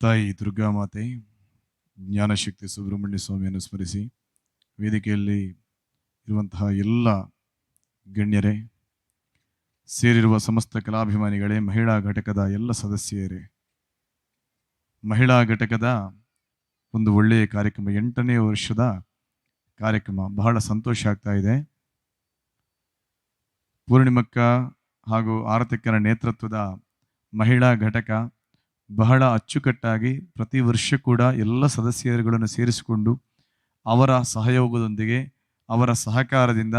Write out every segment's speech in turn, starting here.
ತಾಯಿ ದುರ್ಗಾ ಮಾತೆ, ಜ್ಞಾನಶಕ್ತಿ ಸುಬ್ರಹ್ಮಣ್ಯ ಸ್ವಾಮಿಯನ್ನು ಸ್ಮರಿಸಿ ವೇದಿಕೆಯಲ್ಲಿ ಇರುವಂತಹ ಎಲ್ಲ ಗಣ್ಯರೇ, ಸೇರಿರುವ ಸಮಸ್ತ ಕಲಾಭಿಮಾನಿಗಳೇ, ಮಹಿಳಾ ಘಟಕದ ಎಲ್ಲ ಸದಸ್ಯರೇ, ಮಹಿಳಾ ಘಟಕದ ಒಂದು ಒಳ್ಳೆಯ ಕಾರ್ಯಕ್ರಮ, ಎಂಟನೇ ವರ್ಷದ ಕಾರ್ಯಕ್ರಮ. ಬಹಳ ಸಂತೋಷ ಆಗ್ತಾ ಇದೆ. ಪೂರ್ಣಿಮಕ್ಕ ಹಾಗೂ ಆರತಿಕ್ಕನ ನೇತೃತ್ವದ ಮಹಿಳಾ ಘಟಕ ಬಹಳ ಅಚ್ಚುಕಟ್ಟಾಗಿ ಪ್ರತಿ ವರ್ಷ ಕೂಡ ಎಲ್ಲ ಸದಸ್ಯರುಗಳನ್ನು ಸೇರಿಸಿಕೊಂಡು ಅವರ ಸಹಯೋಗದೊಂದಿಗೆ, ಅವರ ಸಹಕಾರದಿಂದ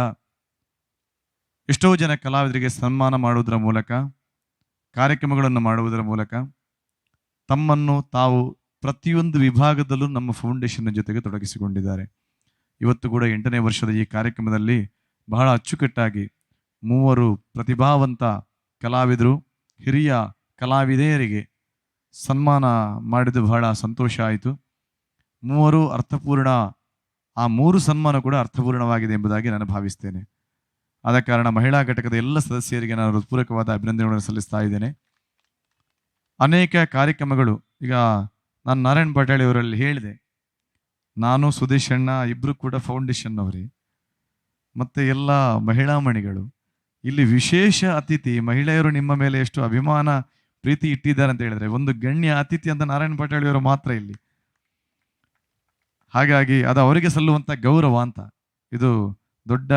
ಎಷ್ಟೋ ಜನ ಕಲಾವಿದರಿಗೆ ಸನ್ಮಾನ ಮಾಡುವುದರ ಮೂಲಕ, ಕಾರ್ಯಕ್ರಮಗಳನ್ನು ಮಾಡುವುದರ ಮೂಲಕ ತಮ್ಮನ್ನು ತಾವು ಪ್ರತಿಯೊಂದು ವಿಭಾಗದಲ್ಲೂ ನಮ್ಮ ಫೌಂಡೇಶನ್ನ ಜೊತೆಗೆ ತೊಡಗಿಸಿಕೊಂಡಿದ್ದಾರೆ. ಇವತ್ತು ಕೂಡ ಎಂಟನೇ ವರ್ಷದ ಈ ಕಾರ್ಯಕ್ರಮದಲ್ಲಿ ಬಹಳ ಅಚ್ಚುಕಟ್ಟಾಗಿ ಮೂವರು ಪ್ರತಿಭಾವಂತ ಕಲಾವಿದರು, ಹಿರಿಯ ಕಲಾವಿದೆಯರಿಗೆ ಸನ್ಮಾನ ಮಾಡಿದ್ದು ಬಹಳ ಸಂತೋಷ ಆಯಿತು. ಮೂವರು ಅರ್ಥಪೂರ್ಣ, ಆ ಮೂರು ಸನ್ಮಾನ ಕೂಡ ಅರ್ಥಪೂರ್ಣವಾಗಿದೆ ಎಂಬುದಾಗಿ ನಾನು ಭಾವಿಸ್ತೇನೆ. ಆದ ಕಾರಣ ಮಹಿಳಾ ಘಟಕದ ಎಲ್ಲ ಸದಸ್ಯರಿಗೆ ನಾನು ಹೃತ್ಪೂರ್ವಕವಾದ ಅಭಿನಂದನೆಗಳನ್ನು ಸಲ್ಲಿಸ್ತಾ ಇದ್ದೇನೆ. ಅನೇಕ ಕಾರ್ಯಕ್ರಮಗಳು, ಈಗ ನಾನು ನಾರಾಯಣ್ ಪಟೇಲ್ ಅವರಲ್ಲಿ ಹೇಳಿದೆ, ನಾನು ಸುದೇಶ್ ಅಣ್ಣ ಇಬ್ಬರು ಕೂಡ ಫೌಂಡೇಶನ್ ಅವರೇ ಮತ್ತೆ ಎಲ್ಲ ಮಹಿಳಾ ಮಣಿಗಳು. ಇಲ್ಲಿ ವಿಶೇಷ ಅತಿಥಿ, ಮಹಿಳೆಯರು ನಿಮ್ಮ ಮೇಲೆ ಎಷ್ಟು ಅಭಿಮಾನ ಪ್ರೀತಿ ಇಟ್ಟಿದ್ದಾರೆ ಅಂತ ಹೇಳಿದ್ರೆ, ಒಂದು ಗಣ್ಯ ಅತಿಥಿ ಅಂತ ನಾರಾಯಣ ಪಟೇಲ್ ಅವರು ಮಾತ್ರ ಇಲ್ಲಿ. ಹಾಗಾಗಿ ಅದು ಅವರಿಗೆ ಸಲ್ಲುವಂತ ಗೌರವ ಅಂತ. ಇದು ದೊಡ್ಡ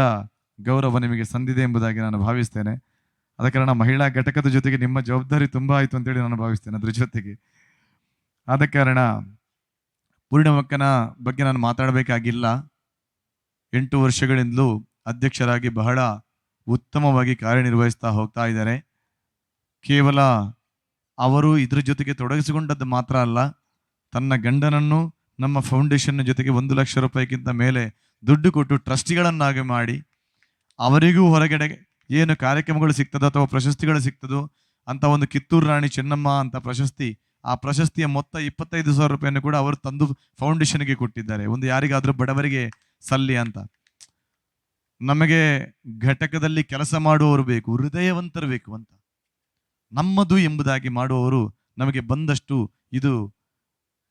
ಗೌರವ ನಿಮಗೆ ಸಂದಿದೆ ಎಂಬುದಾಗಿ ನಾನು ಭಾವಿಸ್ತೇನೆ. ಆದ ಕಾರಣ ಮಹಿಳಾ ಘಟಕದ ಜೊತೆಗೆ ನಿಮ್ಮ ಜವಾಬ್ದಾರಿ ತುಂಬಾ ಆಯಿತು ಅಂತೇಳಿ ನಾನು ಭಾವಿಸ್ತೇನೆ ಅದ್ರ ಜೊತೆಗೆ. ಆದ ಕಾರಣ ಪೂರ್ಣಮಕ್ಕನ ಬಗ್ಗೆ ನಾನು ಮಾತಾಡಬೇಕಾಗಿಲ್ಲ. ಎಂಟು ವರ್ಷಗಳಿಂದಲೂ ಅಧ್ಯಕ್ಷರಾಗಿ ಬಹಳ ಉತ್ತಮವಾಗಿ ಕಾರ್ಯನಿರ್ವಹಿಸ್ತಾ ಹೋಗ್ತಾ ಇದ್ದಾರೆ. ಕೇವಲ ಅವರು ಇದ್ರ ಜೊತೆಗೆ ತೊಡಗಿಸಿಕೊಂಡದ್ದು ಮಾತ್ರ ಅಲ್ಲ, ತನ್ನ ಗಂಡನನ್ನು ನಮ್ಮ ಫೌಂಡೇಶನ್ ಜೊತೆಗೆ ಒಂದು ಲಕ್ಷ ರೂಪಾಯಿಗಿಂತ ಮೇಲೆ ದುಡ್ಡು ಕೊಟ್ಟು ಟ್ರಸ್ಟಿಗಳನ್ನಾಗಿ ಮಾಡಿ, ಅವರಿಗೂ ಹೊರಗಡೆ ಏನು ಕಾರ್ಯಕ್ರಮಗಳು ಸಿಗ್ತದೋ ಅಥವಾ ಪ್ರಶಸ್ತಿಗಳು ಸಿಗ್ತದೋ ಅಂತ ಒಂದು ಕಿತ್ತೂರು ರಾಣಿ ಚೆನ್ನಮ್ಮ ಅಂತ ಪ್ರಶಸ್ತಿ, ಆ ಪ್ರಶಸ್ತಿಯ ಮೊತ್ತ ಇಪ್ಪತ್ತೈದು ಸಾವಿರ ರೂಪಾಯಿಯನ್ನು ಕೂಡ ಅವರು ತಂದು ಫೌಂಡೇಶನ್ಗೆ ಕೊಟ್ಟಿದ್ದಾರೆ. ಒಂದು ಯಾರಿಗಾದರೂ ಬಡವರಿಗೆ ಸಲ್ಲಿ ಅಂತ. ನಮಗೆ ಘಟಕದಲ್ಲಿ ಕೆಲಸ ಮಾಡುವವರು ಬೇಕು, ಹೃದಯವಂತರು ಬೇಕು ಅಂತ. ನಮ್ಮದು ಎಂಬುದಾಗಿ ಮಾಡುವವರು ನಮಗೆ ಬಂದಷ್ಟು ಇದು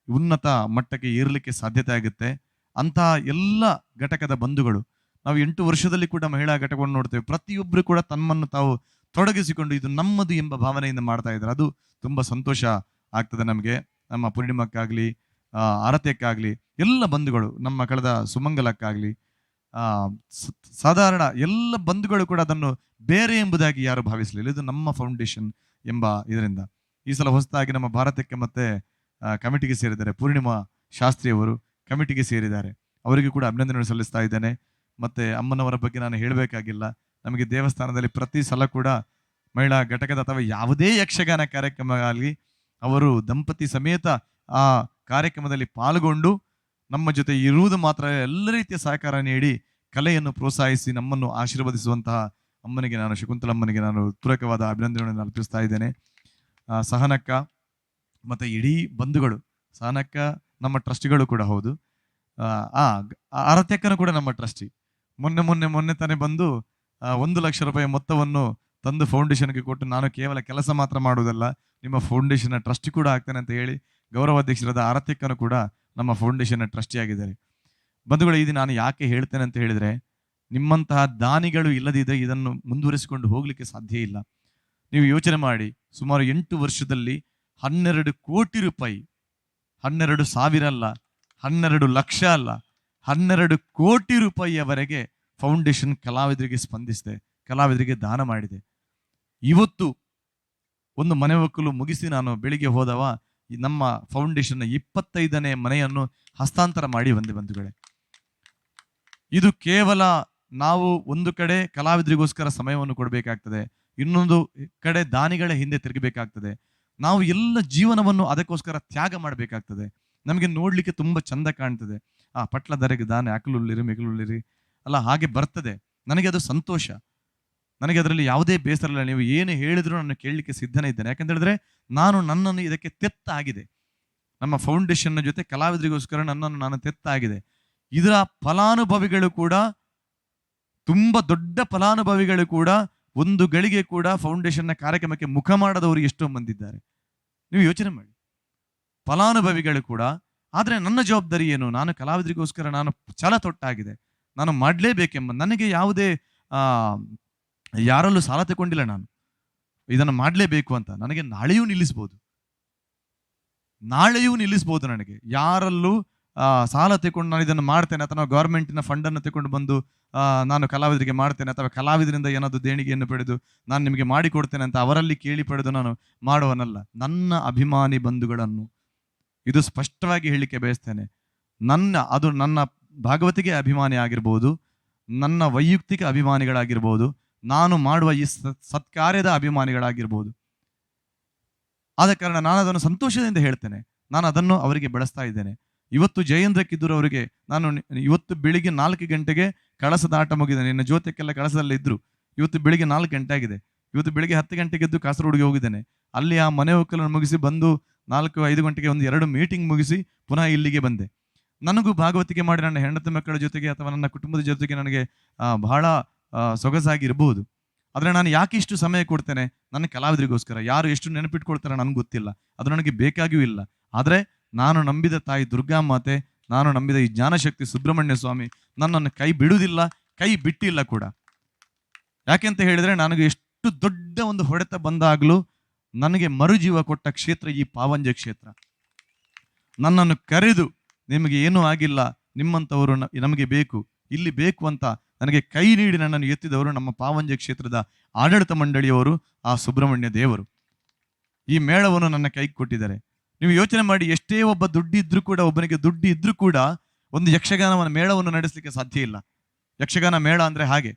ಉನ್ನತ ಮಟ್ಟಕ್ಕೆ ಏರಲಿಕ್ಕೆ ಸಾಧ್ಯತೆ ಆಗುತ್ತೆ. ಅಂತಹ ಎಲ್ಲ ಘಟಕದ ಬಂಧುಗಳು, ನಾವು ಎಂಟು ವರ್ಷದಲ್ಲಿ ಕೂಡ ಮಹಿಳಾ ಘಟಕವನ್ನು ನೋಡ್ತೇವೆ. ಪ್ರತಿಯೊಬ್ಬರು ಕೂಡ ತಮ್ಮನ್ನು ತಾವು ತೊಡಗಿಸಿಕೊಂಡು ಇದು ನಮ್ಮದು ಎಂಬ ಭಾವನೆಯಿಂದ ಮಾಡ್ತಾ ಇದ್ದಾರೆ. ಅದು ತುಂಬ ಸಂತೋಷ ಆಗ್ತದೆ ನಮಗೆ. ನಮ್ಮ ಪೂರ್ಣಿಮಕ್ಕಾಗ್ಲಿ ಆರತಿಯಕ್ಕಾಗಲಿ, ಎಲ್ಲ ಬಂಧುಗಳು, ನಮ್ಮ ಕಳೆದ ಸುಮಂಗಲಕ್ಕಾಗಲಿ ಸಾಧಾರಣ ಎಲ್ಲ ಬಂಧುಗಳು ಕೂಡ ಅದನ್ನು ಬೇರೆ ಎಂಬುದಾಗಿ ಯಾರು ಭಾವಿಸಲಿಲ್ಲ. ಇದು ನಮ್ಮ ಫೌಂಡೇಶನ್ ಎಂಬ ಇದರಿಂದ. ಈ ಸಲ ಹೊಸದಾಗಿ ನಮ್ಮ ಭಾರತಕ್ಕೆ ಮತ್ತೆ ಕಮಿಟಿಗೆ ಸೇರಿದ್ದಾರೆ ಪೂರ್ಣಿಮಾ ಶಾಸ್ತ್ರಿಯವರು ಕಮಿಟಿಗೆ ಸೇರಿದ್ದಾರೆ. ಅವರಿಗೂ ಕೂಡ ಅಭಿನಂದನೆ ಸಲ್ಲಿಸ್ತಾ ಇದ್ದೇನೆ. ಮತ್ತೆ ಅಮ್ಮನವರ ಬಗ್ಗೆ ನಾನು ಹೇಳಬೇಕಾಗಿಲ್ಲ. ನಮಗೆ ದೇವಸ್ಥಾನದಲ್ಲಿ ಪ್ರತಿ ಸಲ ಕೂಡ ಮಹಿಳಾ ಘಟಕದ ಅಥವಾ ಯಾವುದೇ ಯಕ್ಷಗಾನ ಕಾರ್ಯಕ್ರಮ ಆಗಲಿ ಅವರು ದಂಪತಿ ಸಮೇತ ಆ ಕಾರ್ಯಕ್ರಮದಲ್ಲಿ ಪಾಲ್ಗೊಂಡು ನಮ್ಮ ಜೊತೆ ಇರುವುದು ಮಾತ್ರ ಎಲ್ಲ ರೀತಿಯ ಸಹಕಾರ ನೀಡಿ, ಕಲೆಯನ್ನು ಪ್ರೋತ್ಸಾಹಿಸಿ ನಮ್ಮನ್ನು ಆಶೀರ್ವದಿಸುವಂತಹ ಅಮ್ಮನಿಗೆ ನಾನು ಶಕುಂತಲಮ್ಮನಿಗೆ ನಾನು ಪೂರಕವಾದ ಅಭಿನಂದನೆಗಳನ್ನು ಅರ್ಪಿಸ್ತಾ ಇದ್ದೇನೆ. ಸಹನಕ್ಕ ಮತ್ತು ಇಡೀ ಬಂಧುಗಳು ಸಹನಕ್ಕ ನಮ್ಮ ಟ್ರಸ್ಟಿಗಳು ಕೂಡ ಹೌದು. ಆ, ಆರತ್ಯಕ್ಕನು ಕೂಡ ನಮ್ಮ ಟ್ರಸ್ಟಿ. ಮೊನ್ನೆ ಮೊನ್ನೆ ಮೊನ್ನೆ ತಾನೇ ಬಂದು ಒಂದು ಲಕ್ಷ ರೂಪಾಯಿ ಮೊತ್ತವನ್ನು ತಂದು ಫೌಂಡೇಶನ್ಗೆ ಕೊಟ್ಟು ನಾನು ಕೇವಲ ಕೆಲಸ ಮಾತ್ರ ಮಾಡುವುದಲ್ಲ ನಿಮ್ಮ ಫೌಂಡೇಶನ್ನ ಟ್ರಸ್ಟಿ ಕೂಡ ಆಗ್ತೇನೆ ಅಂತ ಹೇಳಿ ಗೌರವಾಧ್ಯಕ್ಷರಾದ ಆರತ್ಯಕ್ಕನು ಕೂಡ ನಮ್ಮ ಫೌಂಡೇಶನ್ನ ಟ್ರಸ್ಟಿ ಆಗಿದ್ದಾರೆ ಬಂಧುಗಳು ಇದು ನಾನು ಯಾಕೆ ಹೇಳ್ತೇನೆ ಅಂತ ಹೇಳಿದ್ರೆ ನಿಮ್ಮಂತಹ ದಾನಿಗಳು ಇಲ್ಲದಿದ್ದರೆ ಇದನ್ನು ಮುಂದುವರಿಸಿಕೊಂಡು ಹೋಗಲಿಕ್ಕೆ ಸಾಧ್ಯ ಇಲ್ಲ. ನೀವು ಯೋಚನೆ ಮಾಡಿ, ಸುಮಾರು ಎಂಟು ವರ್ಷದಲ್ಲಿ ಹನ್ನೆರಡು ಕೋಟಿ ರೂಪಾಯಿ, ಹನ್ನೆರಡು ಸಾವಿರ ಅಲ್ಲ, ಹನ್ನೆರಡು ಲಕ್ಷ ಅಲ್ಲ, ಹನ್ನೆರಡು ಕೋಟಿ ರೂಪಾಯಿಯವರೆಗೆ ಫೌಂಡೇಶನ್ ಕಲಾವಿದರಿಗೆ ಸ್ಪಂದಿಸಿದೆ, ಕಲಾವಿದರಿಗೆ ದಾನ ಮಾಡಿದೆ. ಇವತ್ತು ಒಂದು ಮನೆ ಒಕ್ಕಲು ಮುಗಿಸಿ ನಾನು ಬೆಳಿಗ್ಗೆ ಹೋದವ ನಮ್ಮ ಫೌಂಡೇಶನ್ ಇಪ್ಪತ್ತೈದನೇ ಮನೆಯನ್ನು ಹಸ್ತಾಂತರ ಮಾಡಿ ಬಂದೆ ಬಂಧುಗಳೇ. ಇದು ಕೇವಲ ನಾವು ಒಂದು ಕಡೆ ಕಲಾವಿದರಿಗೋಸ್ಕರ ಸಮಯವನ್ನು ಕೊಡಬೇಕಾಗ್ತದೆ, ಇನ್ನೊಂದು ಕಡೆ ದಾನಿಗಳ ಹಿಂದೆ ತಿರುಗಬೇಕಾಗ್ತದೆ. ನಾವು ಎಲ್ಲ ಜೀವನವನ್ನು ಅದಕ್ಕೋಸ್ಕರ ತ್ಯಾಗ ಮಾಡಬೇಕಾಗ್ತದೆ. ನಮಗೆ ನೋಡಲಿಕ್ಕೆ ತುಂಬ ಚಂದ ಕಾಣ್ತದೆ. ಆ ಪಟ್ಲ ದರೆಗೆ ದಾನೆ, ಅಕಲುಳ್ಳಿರಿ, ಮಿಗಲುಳ್ಳಿರಿ ಅಲ್ಲ ಹಾಗೆ ಬರ್ತದೆ. ನನಗೆ ಅದು ಸಂತೋಷ. ನನಗೆ ಅದರಲ್ಲಿ ಯಾವುದೇ ಬೇಸರ ಇಲ್ಲ. ನೀವು ಏನು ಹೇಳಿದ್ರು ನಾನು ಕೇಳಲಿಕ್ಕೆ ಸಿದ್ಧನೇ ಇದ್ದೇನೆ. ಯಾಕಂತೇಳಿದ್ರೆ ನಾನು ನನ್ನನ್ನು ಇದಕ್ಕೆ ತೆತ್ತ ಆಗಿದೆ ನಮ್ಮ ಫೌಂಡೇಶನ್ನ ಜೊತೆ ಕಲಾವಿದರಿಗೋಸ್ಕರ ನನ್ನನ್ನು ನಾನು ತೆತ್ತ ಆಗಿದೆ ಇದರ ಫಲಾನುಭವಿಗಳು ಕೂಡ ತುಂಬಾ ದೊಡ್ಡ ಫಲಾನುಭವಿಗಳು ಕೂಡ ಒಂದು ಗಳಿಗೆ ಕೂಡ ಫೌಂಡೇಶನ್ನ ಕಾರ್ಯಕ್ರಮಕ್ಕೆ ಮುಖ ಮಾಡದವರು ಎಷ್ಟೋ ಮಂದಿದ್ದಾರೆ. ನೀವು ಯೋಚನೆ ಮಾಡಿ. ಫಲಾನುಭವಿಗಳು ಕೂಡ, ಆದರೆ ನನ್ನ ಜವಾಬ್ದಾರಿ ಏನು? ನಾನು ಕಲಾವಿದರಿಗೋಸ್ಕರ ನಾನು ಛಲ ತೊಟ್ಟಾಗಿದೆ. ನಾನು ಮಾಡಲೇಬೇಕೆಂಬ, ನನಗೆ ಯಾವುದೇ ಯಾರಲ್ಲೂ ಸಾಲ ತಗೊಂಡಿಲ್ಲ ನಾನು. ಇದನ್ನು ಮಾಡಲೇಬೇಕು ಅಂತ. ನನಗೆ ನಾಳೆಯೂ ನಿಲ್ಲಿಸ್ಬೋದು. ನಾಳೆಯೂ ನಿಲ್ಲಿಸ್ಬೋದು ನನಗೆ. ಯಾರಲ್ಲೂ ಸಾಲ ತಗೊಂಡು ನಾನು ಇದನ್ನು ಮಾಡ್ತೇನೆ ಅಥವಾ ಗೌರ್ಮೆಂಟಿನ ಫಂಡನ್ನು ತಗೊಂಡು ಬಂದು ನಾನು ಕಲಾವಿದರಿಗೆ ಮಾಡ್ತೇನೆ ಅಥವಾ ಕಲಾವಿದರಿಂದ ಏನಾದರೂ ದೇಣಿಗೆಯನ್ನು ಪಡೆದು ನಾನು ನಿಮಗೆ ಮಾಡಿಕೊಡ್ತೇನೆ ಅಂತ ಅವರಲ್ಲಿ ಕೇಳಿ ಪಡೆದು ನಾನು ಮಾಡುವನಲ್ಲ. ನನ್ನ ಅಭಿಮಾನಿ ಬಂಧುಗಳನ್ನು ಇದು ಸ್ಪಷ್ಟವಾಗಿ ಹೇಳಲಿಕ್ಕೆ ಬಯಸ್ತೇನೆ. ನನ್ನ, ಅದು ನನ್ನ ಭಾಗವತಿಗೆ ಅಭಿಮಾನಿ ಆಗಿರ್ಬೋದು, ನನ್ನ ವೈಯಕ್ತಿಕ ಅಭಿಮಾನಿಗಳಾಗಿರ್ಬೋದು, ನಾನು ಮಾಡುವ ಈ ಸತ್ಕಾರ್ಯದ ಅಭಿಮಾನಿಗಳಾಗಿರ್ಬೋದು. ಆದ ಕಾರಣ ನಾನು ಅದನ್ನು ಸಂತೋಷದಿಂದ ಹೇಳ್ತೇನೆ. ನಾನು ಅದನ್ನು ಅವರಿಗೆ ಬೆಳೆಸ್ತಾ ಇದ್ದೇನೆ. ಇವತ್ತು ಜಯೇಂದ್ರ ಕಿದ್ದೂರು ಅವರಿಗೆ ನಾನು ಇವತ್ತು ಬೆಳಿಗ್ಗೆ ನಾಲ್ಕು ಗಂಟೆಗೆ ಕಳಸದ ಆಟ ಮುಗಿದೆ. ನಿನ್ನ ಜ್ಯೋತಿಕ್ಕೆಲ್ಲ ಕಳಸದಲ್ಲಿ ಇದ್ರು. ಇವತ್ತು ಬೆಳಿಗ್ಗೆ ನಾಲ್ಕು ಗಂಟೆ ಆಗಿದೆ. ಇವತ್ತು ಬೆಳಿಗ್ಗೆ ಹತ್ತು ಗಂಟೆಗೆ ಎದ್ದು ಕಾಸರಗೋಡಿಗೆ ಹೋಗಿದ್ದೇನೆ. ಅಲ್ಲಿ ಆ ಮನೆ ಒಕ್ಕಲನ್ನು ಮುಗಿಸಿ ಬಂದು ನಾಲ್ಕು, ಐದು ಗಂಟೆಗೆ ಒಂದು ಎರಡು ಮೀಟಿಂಗ್ ಮುಗಿಸಿ ಪುನಃ ಇಲ್ಲಿಗೆ ಬಂದೆ. ನನಗೂ ಭಾಗವತಿಕೆ ಮಾಡಿ ನನ್ನ ಹೆಂಡತಿ ಮಕ್ಕಳ ಜೊತೆಗೆ ಅಥವಾ ನನ್ನ ಕುಟುಂಬದ ಜೊತೆಗೆ ನನಗೆ ಬಹಳ ಸೊಗಸಾಗಿ ಸೊಗಸಾಗಿರಬಹುದು ಆದರೆ ನಾನು ಯಾಕೆ ಇಷ್ಟು ಸಮಯ ಕೊಡ್ತೇನೆ? ನನ್ನ ಕಲಾವಿದರಿಗೋಸ್ಕರ. ಯಾರು ಎಷ್ಟು ನೆನಪಿಟ್ಕೊಳ್ತಾರೆ ನನಗೆ ಗೊತ್ತಿಲ್ಲ. ಅದು ನನಗೆ ಬೇಕಾಗಿಯೂ ಇಲ್ಲ. ಆದರೆ ನಾನು ನಂಬಿದ ತಾಯಿ ದುರ್ಗಾ ಮಾತೆ, ನಾನು ನಂಬಿದ ಈ ಜ್ಞಾನಶಕ್ತಿ ಸುಬ್ರಹ್ಮಣ್ಯ ಸ್ವಾಮಿ ನನ್ನನ್ನು ಕೈ ಬಿಡುವುದಿಲ್ಲ, ಕೈ ಬಿಟ್ಟಿಲ್ಲ ಕೂಡ. ಯಾಕೆಂತ ಹೇಳಿದರೆ ನನಗೆ ಎಷ್ಟು ದೊಡ್ಡ ಒಂದು ಹೊಡೆತ ಬಂದಾಗಲೂ ನನಗೆ ಮರುಜೀವ ಕೊಟ್ಟ ಕ್ಷೇತ್ರ ಈ ಪಾವಂಜ ಕ್ಷೇತ್ರ. ನನ್ನನ್ನು ಕರೆದು ನಿಮಗೆ ಏನೂ ಆಗಿಲ್ಲ, ನಿಮ್ಮಂಥವರು ನಮಗೆ ಬೇಕು, ಇಲ್ಲಿ ಬೇಕು ಅಂತ ನನಗೆ ಕೈ ನೀಡಿ ನನ್ನನ್ನು ಎತ್ತಿದವರು ನಮ್ಮ ಪಾವಂಜ ಕ್ಷೇತ್ರದ ಆಡಳಿತ ಮಂಡಳಿಯವರು, ಆ ಸುಬ್ರಹ್ಮಣ್ಯ ದೇವರು. ಈ ಮೇಳವನ್ನು ನನ್ನ ಕೈಗೆ ಕೊಟ್ಟಿದ್ದಾರೆ. ನೀವು ಯೋಚನೆ ಮಾಡಿ, ಎಷ್ಟೇ ಒಬ್ಬ ದುಡ್ಡು ಇದ್ರೂ ಕೂಡ, ಒಬ್ಬನಿಗೆ ದುಡ್ಡು ಇದ್ರೂ ಕೂಡ ಒಂದು ಯಕ್ಷಗಾನವನ್ನು ಮೇಳವನ್ನು ನಡೆಸಲಿಕ್ಕೆ ಸಾಧ್ಯ ಇಲ್ಲ. ಯಕ್ಷಗಾನ ಮೇಳ ಅಂದ್ರೆ ಹಾಗೆ.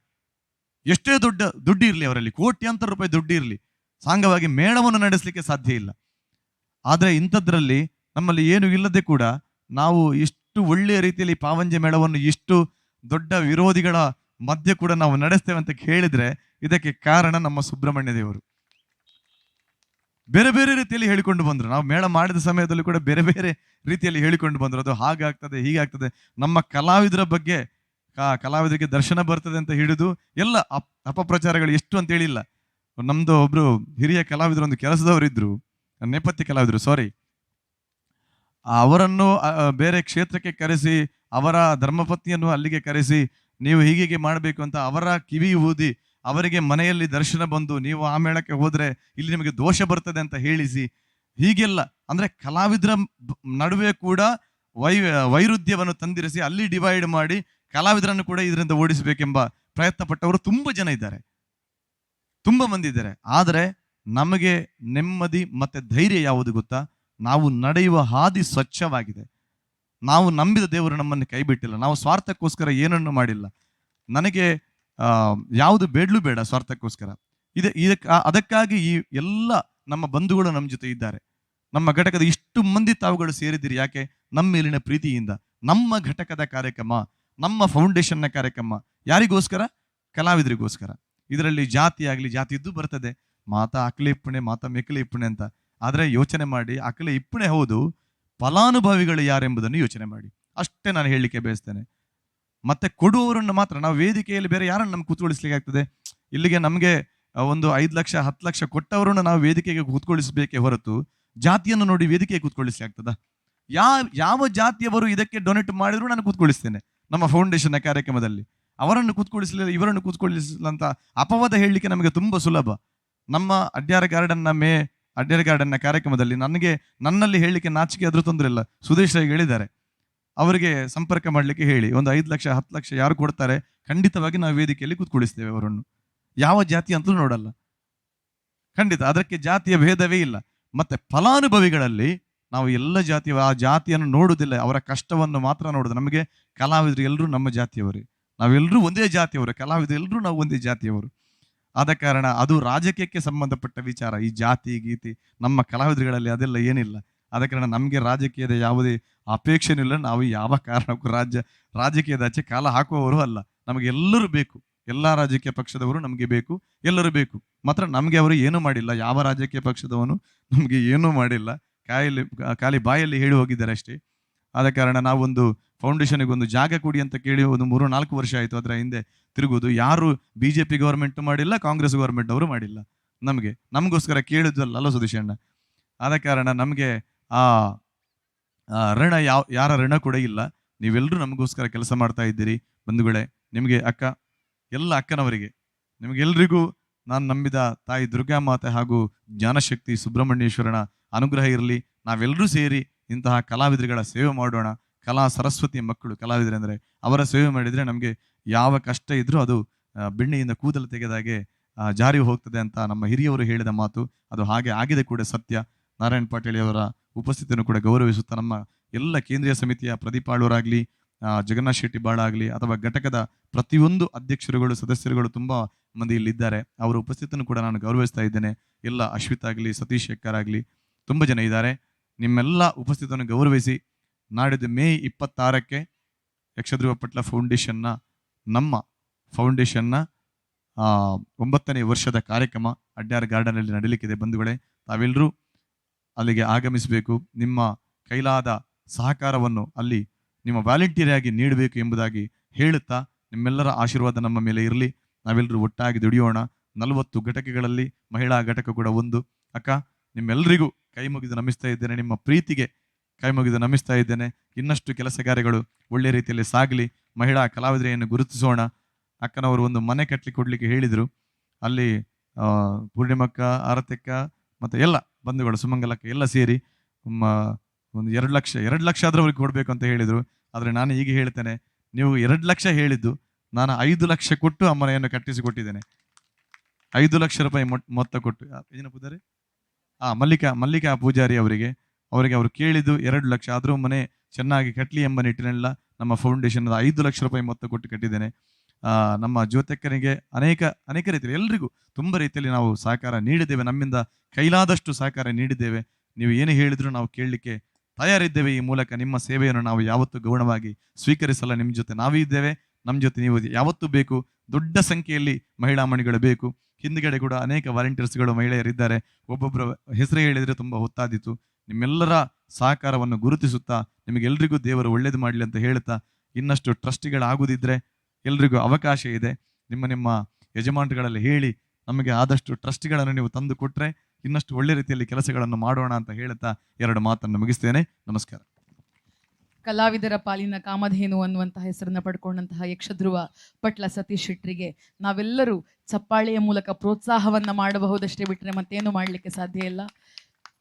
ಎಷ್ಟೇ ದುಡ್ಡು ದುಡ್ಡು ಇರಲಿ ಅವರಲ್ಲಿ, ಕೋಟ್ಯಾಂತರ ರೂಪಾಯಿ ದುಡ್ಡು ಇರಲಿ, ಸಾಂಗವಾಗಿ ಮೇಳವನ್ನು ನಡೆಸಲಿಕ್ಕೆ ಸಾಧ್ಯ ಇಲ್ಲ. ಆದರೆ ಇಂಥದ್ರಲ್ಲಿ ನಮ್ಮಲ್ಲಿ ಏನು ಇಲ್ಲದೆ ಕೂಡ ನಾವು ಇಷ್ಟು ಒಳ್ಳೆಯ ರೀತಿಯಲ್ಲಿ ಪಾವಂಜೆ ಮೇಳವನ್ನು ಇಷ್ಟು ದೊಡ್ಡ ವಿರೋಧಿಗಳ ಮಧ್ಯೆ ಕೂಡ ನಾವು ನಡೆಸ್ತೇವೆ ಅಂತ ಕೇಳಿದರೆ ಇದಕ್ಕೆ ಕಾರಣ ನಮ್ಮ ಸುಬ್ರಹ್ಮಣ್ಯ ದೇವರು ಬೇರೆ ಬೇರೆ ರೀತಿಯಲ್ಲಿ ಹೇಳಿಕೊಂಡು ಬಂದರು. ನಾವು ಮೇಳ ಮಾಡಿದ ಸಮಯದಲ್ಲಿ ಕೂಡ ಬೇರೆ ಬೇರೆ ರೀತಿಯಲ್ಲಿ ಹೇಳಿಕೊಂಡು ಬಂದ್ರು. ಅದು ಹಾಗಾಗ್ತದೆ ಹೀಗಾಗ್ತದೆ ನಮ್ಮ ಕಲಾವಿದರ ಬಗ್ಗೆ ಕಲಾವಿದರಿಗೆ ದರ್ಶನ ಬರ್ತದೆ ಅಂತ ಹಿಡಿದು ಎಲ್ಲ ಅಪ್, ಅಪಪ್ರಚಾರಗಳು ಎಷ್ಟು ಅಂತ ಹೇಳಿಲ್ಲ ನಮ್ದು ಒಬ್ರು ಹಿರಿಯ ಕಲಾವಿದರು, ಒಂದು ಕೆಲಸದವರು ಇದ್ರು. ನೇಪಥ್ಯ ಕಲಾವಿದರು ಸಾರಿ ಅವರನ್ನು ಬೇರೆ ಕ್ಷೇತ್ರಕ್ಕೆ ಕರೆಸಿ, ಅವರ ಧರ್ಮಪತ್ನಿಯನ್ನು ಅಲ್ಲಿಗೆ ಕರೆಸಿ, ನೀವು ಹೀಗೆ ಮಾಡಬೇಕು ಅಂತ ಅವರ ಕಿವಿ ಊದಿ ಅವರಿಗೆ ಮನೆಯಲ್ಲಿ ದರ್ಶನ ಬಂದು ನೀವು ಆ ಮೇಳಕ್ಕೆ ಹೋದ್ರೆ ಇಲ್ಲಿ ನಿಮಗೆ ದೋಷ ಬರ್ತದೆ ಅಂತ ಹೇಳಿಸಿ. ಹೀಗೆಲ್ಲ ಅಂದ್ರೆ ಕಲಾವಿದರ ನಡುವೆ ಕೂಡ ವೈ, ವೈರುಧ್ಯವನ್ನು ತಂದಿರಿಸಿ ಅಲ್ಲಿ ಡಿವೈಡ್ ಮಾಡಿ ಕಲಾವಿದರನ್ನು ಕೂಡ ಇದರಿಂದ ಓಡಿಸಬೇಕೆಂಬ ಪ್ರಯತ್ನ ಪಟ್ಟವರು ತುಂಬ ಜನ ಇದ್ದಾರೆ. ತುಂಬ ಮಂದಿ ಇದ್ದಾರೆ. ಆದರೆ ನಮಗೆ ನೆಮ್ಮದಿ ಮತ್ತೆ ಧೈರ್ಯ ಯಾವುದು ಗೊತ್ತಾ? ನಾವು ನಡೆಯುವ ಹಾದಿ ಸ್ವಚ್ಛವಾಗಿದೆ. ನಾವು ನಂಬಿದ ದೇವರು ನಮ್ಮನ್ನು ಕೈಬಿಟ್ಟಿಲ್ಲ. ನಾವು ಸ್ವಾರ್ಥಕ್ಕೋಸ್ಕರ ಏನನ್ನು ಮಾಡಿಲ್ಲ. ನನಗೆ ಯಾವುದು ಬೇಡಲು ಬೇಡ ಸ್ವಾರ್ಥಕ್ಕೋಸ್ಕರ. ಇದೆ ಇದಕ್ಕೆ ಅದಕ್ಕಾಗಿ ಈ ಎಲ್ಲ ನಮ್ಮ ಬಂಧುಗಳು ನಮ್ಮ ಜೊತೆ ಇದ್ದಾರೆ. ನಮ್ಮ ಘಟಕದ ಇಷ್ಟು ಮಂದಿ ತಾವುಗಳು ಸೇರಿದ್ದೀರಿ. ಯಾಕೆ? ನಮ್ಮ ಮೇಲಿನ ಪ್ರೀತಿಯಿಂದ. ನಮ್ಮ ಘಟಕದ ಕಾರ್ಯಕ್ರಮ, ನಮ್ಮ ಫೌಂಡೇಶನ್ನ ಕಾರ್ಯಕ್ರಮ. ಯಾರಿಗೋಸ್ಕರ? ಕಲಾವಿದರಿಗೋಸ್ಕರ. ಇದರಲ್ಲಿ ಜಾತಿ ಆಗಲಿ, ಜಾತಿ ಇದ್ದು ಬರ್ತದೆ. ಮಾತ ಅಕಲೆ ಇಪ್ಪಣೆ, ಮಾತಾ ಮೆಕ್ಕಲೆ ಇಪ್ಪಣೆ ಅಂತ. ಆದರೆ ಯೋಚನೆ ಮಾಡಿ, ಅಕಲೆ ಇಪ್ಪಣೆ ಹೌದು, ಫಲಾನುಭವಿಗಳು ಯಾರೆಂಬುದನ್ನು ಯೋಚನೆ ಮಾಡಿ. ಅಷ್ಟೇ ನಾನು ಹೇಳಲಿಕ್ಕೆ ಬಯಸ್ತೇನೆ. ಮತ್ತೆ ಕೊಡುವವರನ್ನು ಮಾತ್ರ, ನಾವು ವೇದಿಕೆಯಲ್ಲಿ ಬೇರೆ ಯಾರನ್ನು ನಮ್ಗೆ ಕೂತ್ಕೊಳಿಸ್ಲಿಕ್ಕೆ ಆಗ್ತದೆ? ಇಲ್ಲಿಗೆ ನಮಗೆ ಒಂದು ಐದು ಲಕ್ಷ, ಹತ್ತು ಲಕ್ಷ ಕೊಟ್ಟವರನ್ನು ನಾವು ವೇದಿಕೆಗೆ ಕೂತ್ಕೊಳಿಸಬೇಕೇ ಹೊರತು, ಜಾತಿಯನ್ನು ನೋಡಿ ವೇದಿಕೆಗೆ ಕೂತ್ಕೊಳಿಸ್ಲಿಕ್ಕೆ ಆಗ್ತದ? ಯಾವ ಯಾವ ಜಾತಿಯವರು ಇದಕ್ಕೆ ಡೊನೇಟ್ ಮಾಡಿದ್ರು ನಾನು ಕೂತ್ಕೊಳಿಸ್ತೇನೆ ನಮ್ಮ ಫೌಂಡೇಶನ್ನ ಕಾರ್ಯಕ್ರಮದಲ್ಲಿ. ಅವರನ್ನು ಕೂತ್ಕೊಳಿಸಲಿಲ್ಲ ಇವರನ್ನು ಕೂತ್ಕೊಳಿಸಲಿಲ್ಲ ಅಂತ ಅಪವಾದ ಹೇಳಲಿಕ್ಕೆ ನಮಗೆ ತುಂಬಾ ಸುಲಭ. ನಮ್ಮ ಅಡ್ಯಾರ ಗಾರ್ಡನ್ನ ಮೇ, ಅಡ್ಯಾರ ಗಾರ್ಡನ್ನ ಕಾರ್ಯಕ್ರಮದಲ್ಲಿ ನನಗೆ, ನನ್ನಲ್ಲಿ ಹೇಳಲಿಕ್ಕೆ ನಾಚಿಕೆ ಆದರೂ ತೊಂದರೆ ಇಲ್ಲ. ಸುದೇಶ್ ಹೇಳಿದ್ದಾರೆ. ಅವರಿಗೆ ಸಂಪರ್ಕ ಮಾಡಲಿಕ್ಕೆ ಹೇಳಿ, ಒಂದು ಐದು ಲಕ್ಷ, ಹತ್ತು ಲಕ್ಷ ಯಾರು ಕೊಡ್ತಾರೆ, ಖಂಡಿತವಾಗಿ ನಾವು ವೇದಿಕೆಯಲ್ಲಿ ಕೂತ್ಕೊಳಿಸ್ತೇವೆ ಅವರನ್ನು. ಯಾವ ಜಾತಿ ಅಂತಲೂ ನೋಡಲ್ಲ. ಖಂಡಿತ, ಅದಕ್ಕೆ ಜಾತಿಯ ಭೇದವೇ ಇಲ್ಲ. ಮತ್ತೆ ಫಲಾನುಭವಿಗಳಲ್ಲಿ ನಾವು ಎಲ್ಲ ಜಾತಿ, ಆ ಜಾತಿಯನ್ನು ನೋಡುವುದಿಲ್ಲ, ಅವರ ಕಷ್ಟವನ್ನು ಮಾತ್ರ ನೋಡುದು ನಮಗೆ ಕಲಾವಿದರು ಎಲ್ಲರೂ ನಮ್ಮ ಜಾತಿಯವರೇ. ನಾವೆಲ್ಲರೂ ಒಂದೇ ಜಾತಿಯವರು, ಕಲಾವಿದರು ಎಲ್ಲರೂ ನಾವು ಒಂದೇ ಜಾತಿಯವರು. ಆದ ಕಾರಣ ಅದು ರಾಜಕೀಯಕ್ಕೆ ಸಂಬಂಧಪಟ್ಟ ವಿಚಾರ. ಈ ಜಾತಿ, ಗೀತಿ, ನಮ್ಮ ಕಲಾವಿದರುಗಳಲ್ಲಿ ಅದೆಲ್ಲ ಏನಿಲ್ಲ. ಆದ ಕಾರಣ ನಮಗೆ ರಾಜಕೀಯದ ಯಾವುದೇ ಅಪೇಕ್ಷೆನೂ ಇಲ್ಲ. ನಾವು ಯಾವ ಕಾರಣಕ್ಕೂ ರಾಜ್ಯ, ರಾಜಕೀಯದ ಆಚೆ ಕಾಲ ಹಾಕುವವರು ಅಲ್ಲ. ನಮಗೆ ಎಲ್ಲರೂ ಬೇಕು. ಎಲ್ಲ ರಾಜಕೀಯ ಪಕ್ಷದವರು ನಮಗೆ ಬೇಕು. ಎಲ್ಲರೂ ಬೇಕು. ಮಾತ್ರ ನಮಗೆ ಅವರು ಏನೂ ಮಾಡಿಲ್ಲ. ಯಾವ ರಾಜಕೀಯ ಪಕ್ಷದವನು ನಮಗೆ ಏನೂ ಮಾಡಿಲ್ಲ. ಕಾಯಲ್ಲಿ, ಖಾಲಿ ಬಾಯಲ್ಲಿ ಹೇಳಿ ಹೋಗಿದ್ದಾರೆ ಅಷ್ಟೇ. ಆದ ಕಾರಣ ನಾವೊಂದು ಫೌಂಡೇಶನ್ಗೆ ಒಂದು ಜಾಗ ಕೊಡಿ ಅಂತ ಕೇಳಿ ಒಂದು ಮೂರು, ನಾಲ್ಕು ವರ್ಷ ಆಯಿತು ಅದರ ಹಿಂದೆ ತಿರುಗುವುದು. ಯಾರು ಬಿ ಜೆ ಪಿ ಗೌರ್ಮೆಂಟ್ ಮಾಡಿಲ್ಲ, ಕಾಂಗ್ರೆಸ್ ಗೌರ್ಮೆಂಟ್ ಅವರು ಮಾಡಿಲ್ಲ. ನಮಗೆ, ನಮಗೋಸ್ಕರ ಕೇಳಿದ್ವಲ್ಲ ಅಲ್ಲ ಸುದೀಶಣ್ಣ. ಆದ ಕಾರಣ ನಮಗೆ ಆ ಋಣ ಯಾವ, ಯಾರ ಋಣ ಕೂಡ ಇಲ್ಲ. ನೀವೆಲ್ಲರೂ ನಮಗೋಸ್ಕರ ಕೆಲಸ ಮಾಡ್ತಾ ಇದ್ದೀರಿ. ಬಂಧುಗಳೇ, ನಿಮಗೆ ಅಕ್ಕ, ಎಲ್ಲ ಅಕ್ಕನವರಿಗೆ, ನಿಮಗೆಲ್ರಿಗೂ ನಾನು ನಂಬಿದ ತಾಯಿ ದುರ್ಗಾ ಮಾತೆ ಹಾಗೂ ಜ್ಞಾನಶಕ್ತಿ ಸುಬ್ರಹ್ಮಣ್ಯೇಶ್ವರನ ಅನುಗ್ರಹ ಇರಲಿ. ನಾವೆಲ್ಲರೂ ಸೇರಿ ಇಂತಹ ಕಲಾವಿದರುಗಳ ಸೇವೆ ಮಾಡೋಣ. ಕಲಾ ಸರಸ್ವತಿ ಮಕ್ಕಳು ಕಲಾವಿದರೆಂದರೆ ಅವರ ಸೇವೆ ಮಾಡಿದರೆ ನಮಗೆ ಯಾವ ಕಷ್ಟ ಇದ್ರೂ ಅದು ಬೆಣ್ಣೆಯಿಂದ ಕೂದಲು ತೆಗೆದಾಗೆ ಜಾರಿ ಹೋಗ್ತದೆ ಅಂತ ನಮ್ಮ ಹಿರಿಯವರು ಹೇಳಿದ ಮಾತು. ಅದು ಹಾಗೆ ಆಗಿದೆ ಕೂಡ ಸತ್ಯ. ನಾರಾಯಣ್ ಪಾಟೀಲ್ ಅವರ ಉಪಸ್ಥಿತಿಯನ್ನು ಕೂಡ ಗೌರವಿಸುತ್ತಾ ನಮ್ಮ ಎಲ್ಲ ಕೇಂದ್ರೀಯ ಸಮಿತಿಯ ಪ್ರದೀಪಾಳವರಾಗಲಿ ಜಗನ್ನಾಥ್ ಶೆಟ್ಟಿ ಬಾಳ ಆಗಲಿ ಅಥವಾ ಘಟಕದ ಪ್ರತಿಯೊಂದು ಅಧ್ಯಕ್ಷರುಗಳು, ಸದಸ್ಯರುಗಳು ತುಂಬ ಮಂದಿ ಇಲ್ಲಿದ್ದಾರೆ. ಅವರ ಉಪಸ್ಥಿತಿಯನ್ನು ಕೂಡ ನಾನು ಗೌರವಿಸ್ತಾ ಇದ್ದೇನೆ. ಎಲ್ಲ ಅಶ್ವಿತ್ ಆಗಲಿ, ಸತೀಶ್ ಶೆಕ್ಕರ್ ಆಗಲಿ ತುಂಬ ಜನ ಇದ್ದಾರೆ. ನಿಮ್ಮೆಲ್ಲ ಉಪಸ್ಥಿತಿಯನ್ನು ಗೌರವಿಸಿ, ನಾಡಿದ್ದು ಮೇ ಇಪ್ಪತ್ತಾರಕ್ಕೆ ಯಕ್ಷಧ್ರುವ ಪಟ್ಲ ಫೌಂಡೇಶನ್ನ ನಮ್ಮ ಫೌಂಡೇಶನ್ನ ಒಂಬತ್ತನೇ ವರ್ಷದ ಕಾರ್ಯಕ್ರಮ ಅಡ್ಯಾರ್ ಗಾರ್ಡನಲ್ಲಿ ನಡೀಲಿಕ್ಕಿದೆ ಬಂಧುಗಳೇ. ತಾವೆಲ್ಲರೂ ಅಲ್ಲಿಗೆ ಆಗಮಿಸಬೇಕು. ನಿಮ್ಮ ಕೈಲಾದ ಸಹಕಾರವನ್ನು ಅಲ್ಲಿ ನಿಮ್ಮ ವಾಲಂಟಿಯರ್ ಆಗಿ ನೀಡಬೇಕು ಎಂಬುದಾಗಿ ಹೇಳುತ್ತಾ ನಿಮ್ಮೆಲ್ಲರ ಆಶೀರ್ವಾದ ನಮ್ಮ ಮೇಲೆ ಇರಲಿ. ನಾವೆಲ್ಲರೂ ಒಟ್ಟಾಗಿ ದುಡಿಯೋಣ. ನಲವತ್ತು ಘಟಕಗಳಲ್ಲಿ ಮಹಿಳಾ ಘಟಕ ಕೂಡ ಒಂದು. ಅಕ್ಕ, ನಿಮ್ಮೆಲ್ಲರಿಗೂ ಕೈ ಮುಗಿದು ನಮಿಸ್ತಾ ಇದ್ದೇನೆ. ನಿಮ್ಮ ಪ್ರೀತಿಗೆ ಕೈ ಮುಗಿದು ನಮಿಸ್ತಾ ಇದ್ದೇನೆ. ಇನ್ನಷ್ಟು ಕೆಲಸ ಕಾರ್ಯಗಳು ಒಳ್ಳೆ ರೀತಿಯಲ್ಲಿ ಸಾಗಲಿ. ಮಹಿಳಾ ಕಲಾವಿದರೆಯನ್ನು ಗುರುತಿಸೋಣ. ಅಕ್ಕನವರು ಒಂದು ಮನೆ ಕಟ್ಟಲಿಕ್ಕೆ ಕೊಡಲಿಕ್ಕೆ ಹೇಳಿದರು. ಅಲ್ಲಿ ಪೂರ್ಣಿಮಕ್ಕ, ಆರತಿಕ್ಕ ಮತ್ತು ಎಲ್ಲ ಬಂಧುಗಳು ಸುಮಂಗಲಕ್ಕೆ ಎಲ್ಲ ಸೇರಿ ಒಂದು ಎರಡು ಲಕ್ಷ ಎರಡು ಲಕ್ಷ ಆದರೂ ಕೊಡಬೇಕು ಅಂತ ಹೇಳಿದರು. ಆದರೆ ನಾನು ಈಗ ಹೇಳ್ತೇನೆ, ನೀವು ಎರಡು ಲಕ್ಷ ಹೇಳಿದ್ದು, ನಾನು ಐದು ಲಕ್ಷ ಕೊಟ್ಟು ಆ ಮನೆಯನ್ನು ಕಟ್ಟಿಸಿಕೊಟ್ಟಿದ್ದೇನೆ ಐದು ಲಕ್ಷ ರೂಪಾಯಿ ಮೊತ್ತ ಕೊಟ್ಟು. ಏನು ಪೂಜಾರಿ? ಆ, ಮಲ್ಲಿಕಾ ಮಲ್ಲಿಕಾ ಪೂಜಾರಿ ಅವರಿಗೆ ಅವರಿಗೆ ಅವರು ಕೇಳಿದ್ದು ಎರಡು ಲಕ್ಷ. ಆದರೂ ಮನೆ ಚೆನ್ನಾಗಿ ಕಟ್ಟಲಿ ಎಂಬ ನಿಟ್ಟಿನೆಲ್ಲ ನಮ್ಮ ಫೌಂಡೇಶನ್ ಐದು ಲಕ್ಷ ರೂಪಾಯಿ ಮೊತ್ತ ಕೊಟ್ಟು ಕಟ್ಟಿದ್ದೇನೆ. ನಮ್ಮ ಜ್ಯೋತಕ್ಕನಿಗೆ ಅನೇಕ ಅನೇಕ ರೀತಿಯಲ್ಲಿ ಎಲ್ರಿಗೂ ತುಂಬ ರೀತಿಯಲ್ಲಿ ನಾವು ಸಹಕಾರ ನೀಡಿದ್ದೇವೆ. ನಮ್ಮಿಂದ ಕೈಲಾದಷ್ಟು ಸಹಕಾರ ನೀಡಿದ್ದೇವೆ. ನೀವು ಏನು ಹೇಳಿದ್ರು ನಾವು ಕೇಳಲಿಕ್ಕೆ ತಯಾರಿದ್ದೇವೆ. ಈ ಮೂಲಕ ನಿಮ್ಮ ಸೇವೆಯನ್ನು ನಾವು ಯಾವತ್ತೂ ಗೌಣವಾಗಿ ಸ್ವೀಕರಿಸಲ್ಲ. ನಿಮ್ಮ ಜೊತೆ ನಾವೇ ಇದ್ದೇವೆ. ನಮ್ಮ ಜೊತೆ ನೀವು ಯಾವತ್ತೂ ಬೇಕು. ದೊಡ್ಡ ಸಂಖ್ಯೆಯಲ್ಲಿ ಮಹಿಳಾ ಮಣಿಗಳು ಬೇಕು. ಹಿಂದ್ಗಡೆ ಕೂಡ ಅನೇಕ ವಾಲಂಟಿಯರ್ಸ್ಗಳು ಮಹಿಳೆಯರಿದ್ದಾರೆ ಒಬ್ಬೊಬ್ಬರ ಹೆಸರು ಹೇಳಿದರೆ ತುಂಬ ಹೊತ್ತಾದೀತು. ನಿಮ್ಮೆಲ್ಲರ ಸಹಕಾರವನ್ನು ಗುರುತಿಸುತ್ತಾ ನಿಮಗೆಲ್ರಿಗೂ ದೇವರು ಒಳ್ಳೇದು ಮಾಡಲಿ ಅಂತ ಹೇಳುತ್ತಾ ಇನ್ನಷ್ಟು ಟ್ರಸ್ಟಿಗಳಾಗುದಿದ್ರೆ ಎಲ್ರಿಗೂ ಅವಕಾಶ ಇದೆ. ನಿಮ್ಮ ನಿಮ್ಮ ಯಜಮಾನ್ಗಳಲ್ಲಿ ಹೇಳಿ ನಮಗೆ ಆದಷ್ಟು ಟ್ರಸ್ಟ್ಗಳನ್ನು ನೀವು ತಂದು ಕೊಟ್ಟರೆ ಇನ್ನಷ್ಟು ಒಳ್ಳೆ ರೀತಿಯಲ್ಲಿ ಕೆಲಸಗಳನ್ನು ಮಾಡೋಣ ಅಂತ ಹೇಳ್ತಾ ಎರಡು ಮಾತನ್ನು ಮುಗಿಸ್ತೇನೆ. ನಮಸ್ಕಾರ. ಕಲಾವಿದರ ಪಾಲಿನ ಕಾಮಧೇನು ಅನ್ನುವಂತಹ ಹೆಸರನ್ನು ಪಡ್ಕೊಂಡಂತಹ ಯಕ್ಷಧ್ರುವ ಪಟ್ಲ ಸತೀಶ್ ಶೆಟ್ರಿಗೆ ನಾವೆಲ್ಲರೂ ಚಪ್ಪಾಳೆಯ ಮೂಲಕ ಪ್ರೋತ್ಸಾಹವನ್ನು ಮಾಡಬಹುದಷ್ಟೇ ಬಿಟ್ಟರೆ ಮತ್ತೇನು ಮಾಡಲಿಕ್ಕೆ ಸಾಧ್ಯ ಇಲ್ಲ.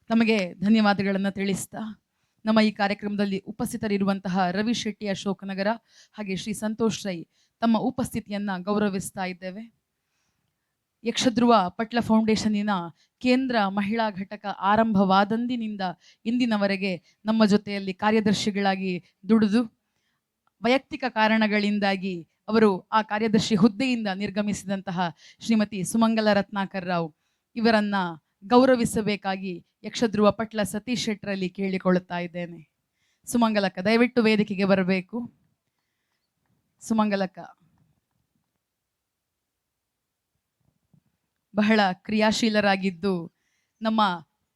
ತಮಗೆ ಧನ್ಯವಾದಗಳನ್ನು ತಿಳಿಸ್ತಾ ನಮ್ಮ ಈ ಕಾರ್ಯಕ್ರಮದಲ್ಲಿ ಉಪಸ್ಥಿತರಿರುವಂತಹ ರವಿ ಶೆಟ್ಟಿ, ಅಶೋಕ್ ನಗರ ಹಾಗೆ ಶ್ರೀ ಸಂತೋಷ್ ರೈ ತಮ್ಮ ಉಪಸ್ಥಿತಿಯನ್ನ ಗೌರವಿಸ್ತಾ ಇದ್ದೇವೆ. ಯಕ್ಷಧ್ರುವ ಪಟ್ಲ ಫೌಂಡೇಶನಿನ ಕೇಂದ್ರ ಮಹಿಳಾ ಘಟಕ ಆರಂಭವಾದಂದಿನಿಂದ ಇಂದಿನವರೆಗೆ ನಮ್ಮ ಜೊತೆಯಲ್ಲಿ ಕಾರ್ಯದರ್ಶಿಗಳಾಗಿ ದುಡಿದು, ವೈಯಕ್ತಿಕ ಕಾರಣಗಳಿಂದಾಗಿ ಅವರು ಆ ಕಾರ್ಯದರ್ಶಿ ಹುದ್ದೆಯಿಂದ ನಿರ್ಗಮಿಸಿದಂತಹ ಶ್ರೀಮತಿ ಸುಮಂಗಲ ರತ್ನಾಕರ್ ರಾವ್ ಇವರನ್ನು ಗೌರವಿಸಬೇಕಾಗಿ ಯಕ್ಷಧ್ರುವ ಪಟ್ಲ ಸತೀಶ್ ಶೆಟ್ಟರಲ್ಲಿ ಕೇಳಿಕೊಳ್ಳುತ್ತಾ ಇದ್ದೇನೆ. ಸುಮಂಗಲಕ್ಕ ದಯವಿಟ್ಟು ವೇದಿಕೆಗೆ ಬರಬೇಕು. ಸುಮಂಗಲಕ್ಕ ಬಹಳ ಕ್ರಿಯಾಶೀಲರಾಗಿದ್ದು ನಮ್ಮ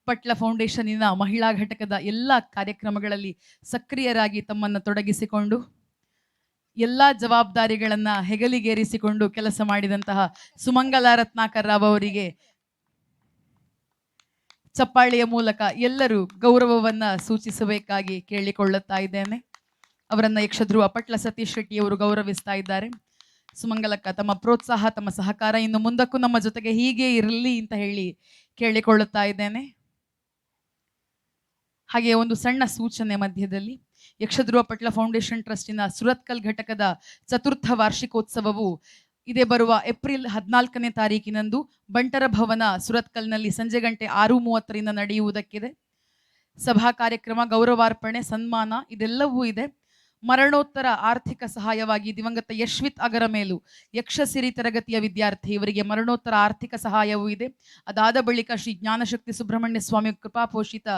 ಪಟ್ಲ ಫೌಂಡೇಶನ್ನಿನ ಮಹಿಳಾ ಘಟಕದ ಎಲ್ಲ ಕಾರ್ಯಕ್ರಮಗಳಲ್ಲಿ ಸಕ್ರಿಯರಾಗಿ ತಮ್ಮನ್ನು ತೊಡಗಿಸಿಕೊಂಡು, ಎಲ್ಲ ಜವಾಬ್ದಾರಿಗಳನ್ನು ಹೆಗಲಿಗೇರಿಸಿಕೊಂಡು ಕೆಲಸ ಮಾಡಿದಂತಹ ಸುಮಂಗಲ ರತ್ನಾಕರ್ ರಾವ್ ಅವರಿಗೆ ಚಪ್ಪಾಳೆಯ ಮೂಲಕ ಎಲ್ಲರೂ ಗೌರವವನ್ನ ಸೂಚಿಸಬೇಕಾಗಿ ಕೇಳಿಕೊಳ್ಳುತ್ತಾ ಇದ್ದೇನೆ. ಅವರನ್ನ ಯಕ್ಷಧ್ರುವ ಪಟ್ಲ ಸತೀಶ್ ಅವರು ಗೌರವಿಸ್ತಾ ಇದ್ದಾರೆ. ಸುಮಂಗಲಕ್ಕ, ತಮ್ಮ ಪ್ರೋತ್ಸಾಹ, ತಮ್ಮ ಸಹಕಾರ ಇನ್ನು ಮುಂದಕ್ಕೂ ನಮ್ಮ ಜೊತೆಗೆ ಹೀಗೆ ಇರಲಿ ಅಂತ ಹೇಳಿ ಕೇಳಿಕೊಳ್ಳುತ್ತಾ ಇದ್ದೇನೆ. ಹಾಗೆ ಒಂದು ಸಣ್ಣ ಸೂಚನೆ ಮಧ್ಯದಲ್ಲಿ ಯಕ್ಷಧ್ರುವ ಪಟ್ಲ ಫೌಂಡೇಶನ್ ಟ್ರಸ್ಟಿನ ಸುರತ್ಕಲ್ ಘಟಕದ ಚತುರ್ಥ ವಾರ್ಷಿಕೋತ್ಸವವು ಇದೇ ಬರುವ ಏಪ್ರಿಲ್ ಹದಿನಾಲ್ಕನೇ ತಾರೀಕಿನಂದು ಬಂಟರ ಭವನ ಸುರತ್ಕಲ್ನಲ್ಲಿ ಸಂಜೆ ಗಂಟೆ ಆರು ಮೂವತ್ತರಿಂದ ನಡೆಯುವುದಕ್ಕಿದೆ. ಸಭಾ ಕಾರ್ಯಕ್ರಮ, ಗೌರವಾರ್ಪಣೆ, ಸನ್ಮಾನ ಇದೆಲ್ಲವೂ ಇದೆ. ಮರಣೋತ್ತರ ಆರ್ಥಿಕ ಸಹಾಯವಾಗಿ ದಿವಂಗತ ಯಶ್ವಿತ್ ಅಗರ ಮೇಲು ಯಕ್ಷಸಿರಿ ತರಗತಿಯ ವಿದ್ಯಾರ್ಥಿ ಇವರಿಗೆ ಮರಣೋತ್ತರ ಆರ್ಥಿಕ ಸಹಾಯವೂ ಇದೆ. ಅದಾದ ಬಳಿಕ ಶ್ರೀ ಜ್ಞಾನಶಕ್ತಿ ಸುಬ್ರಹ್ಮಣ್ಯ ಸ್ವಾಮಿ ಕೃಪಾಪೋಷಿತ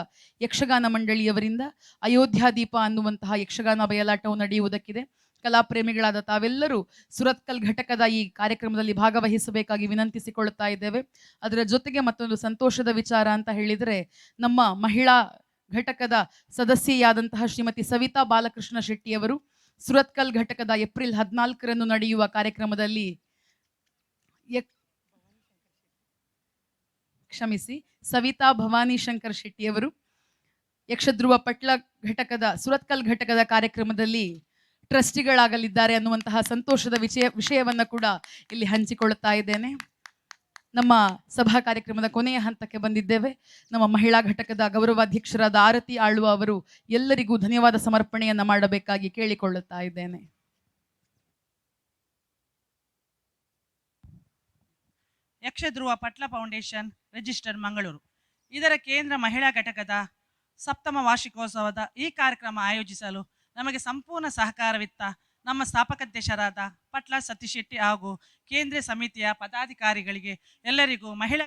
ಯಕ್ಷಗಾನ ಮಂಡಳಿಯವರಿಂದ ಅಯೋಧ್ಯಾದೀಪ ಅನ್ನುವಂತಹ ಯಕ್ಷಗಾನ ಬಯಲಾಟವು ನಡೆಯುವುದಕ್ಕಿದೆ. ಕಲಾಪ್ರೇಮಿಗಳಾದ ತಾವೆಲ್ಲರೂ ಸುರತ್ಕಲ್ ಘಟಕದ ಈ ಕಾರ್ಯಕ್ರಮದಲ್ಲಿ ಭಾಗವಹಿಸಬೇಕಾಗಿ ವಿನಂತಿಸಿಕೊಳ್ಳುತ್ತಾ ಇದ್ದೇವೆ. ಅದರ ಜೊತೆಗೆ ಮತ್ತೊಂದು ಸಂತೋಷದ ವಿಚಾರ ಅಂತ ಹೇಳಿದರೆ, ನಮ್ಮ ಮಹಿಳಾ ಘಟಕದ ಸದಸ್ಯೆಯಾದಂತಹ ಶ್ರೀಮತಿ ಸವಿತಾ ಬಾಲಕೃಷ್ಣ ಶೆಟ್ಟಿಯವರು ಸುರತ್ಕಲ್ ಘಟಕದ ಏಪ್ರಿಲ್ ಹದಿನಾಲ್ಕರಂದು ನಡೆಯುವ ಕಾರ್ಯಕ್ರಮದಲ್ಲಿ ಯಕ್- ಕ್ಷಮಿಸಿ, ಸವಿತಾ ಭವಾನಿ ಶಂಕರ್ ಶೆಟ್ಟಿಯವರು ಯಕ್ಷಧ್ರುವ ಪಟ್ಲ ಘಟಕದ, ಸುರತ್ಕಲ್ ಘಟಕದ ಕಾರ್ಯಕ್ರಮದಲ್ಲಿ ಟ್ರಸ್ಟಿಗಳಾಗಲಿದ್ದಾರೆ ಅನ್ನುವಂತಹ ಸಂತೋಷದ ವಿಷಯ, ವಿಷಯವನ್ನು ಕೂಡ ಇಲ್ಲಿ ಹಂಚಿಕೊಳ್ಳುತ್ತಾ ಇದ್ದೇನೆ. ನಮ್ಮ ಸಭಾ ಕಾರ್ಯಕ್ರಮದ ಕೊನೆಯ ಹಂತಕ್ಕೆ ಬಂದಿದ್ದೇವೆ. ನಮ್ಮ ಮಹಿಳಾ ಘಟಕದ ಗೌರವಾಧ್ಯಕ್ಷರಾದ ಆರತಿ ಆಳುವ ಅವರು ಎಲ್ಲರಿಗೂ ಧನ್ಯವಾದ ಸಮರ್ಪಣೆಯನ್ನು ಮಾಡಬೇಕಾಗಿ ಕೇಳಿಕೊಳ್ಳುತ್ತಾ ಇದ್ದೇನೆ. Yakshadhruva Patla foundation register Mangaluru. ಇದರ ಕೇಂದ್ರ ಮಹಿಳಾ ಘಟಕದ ಸಪ್ತಮ ವಾರ್ಷಿಕೋತ್ಸವದ ಈ ಕಾರ್ಯಕ್ರಮ ಆಯೋಜಿಸಲು ನಮಗೆ ಸಂಪೂರ್ಣ ಸಹಕಾರವಿತ್ತ ನಮ್ಮ ಸ್ಥಾಪಕಾಧ್ಯಕ್ಷರಾದ ಪಟ್ಲ ಸತೀಶ್ ಶೆಟ್ಟಿ ಹಾಗೂ ಕೇಂದ್ರ ಸಮಿತಿಯ ಪದಾಧಿಕಾರಿಗಳಿಗೆ ಎಲ್ಲರಿಗೂ ಮಹಿಳಾ